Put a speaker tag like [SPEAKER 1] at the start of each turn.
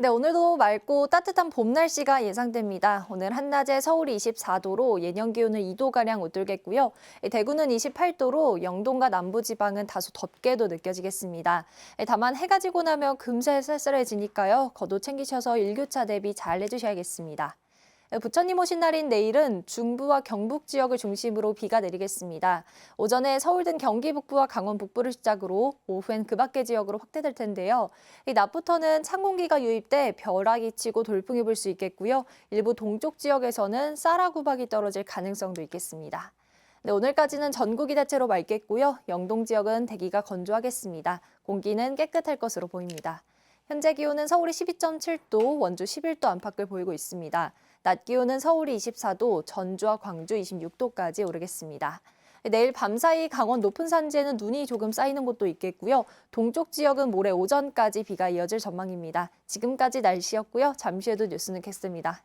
[SPEAKER 1] 네, 오늘도 맑고 따뜻한 봄 날씨가 예상됩니다. 오늘 한낮에 서울이 24도로 예년 기온을 2도가량 웃돌겠고요. 대구는 28도로 영동과 남부지방은 다소 덥게도 느껴지겠습니다. 다만 해가 지고 나면 금세 쌀쌀해지니까요. 겉옷 챙기셔서 일교차 대비 잘 해주셔야겠습니다. 부처님 오신 날인 내일은 중부와 경북 지역을 중심으로 비가 내리겠습니다. 오전에 서울 등 경기 북부와 강원 북부를 시작으로 오후엔 그 밖의 지역으로 확대될 텐데요. 이 낮부터는 찬 공기가 유입돼 벼락이 치고 돌풍이 불 수 있겠고요. 일부 동쪽 지역에서는 쌀아구박이 떨어질 가능성도 있겠습니다. 네, 오늘까지는 전국이 대체로 맑겠고요. 영동 지역은 대기가 건조하겠습니다. 공기는 깨끗할 것으로 보입니다. 현재 기온은 서울이 12.7도, 원주 11도 안팎을 보이고 있습니다. 낮 기온은 서울이 24도, 전주와 광주 26도까지 오르겠습니다. 내일 밤사이 강원 높은 산지에는 눈이 조금 쌓이는 곳도 있겠고요. 동쪽 지역은 모레 오전까지 비가 이어질 전망입니다. 지금까지 날씨였고요. 잠시 후에도 뉴스 는 겠습니다.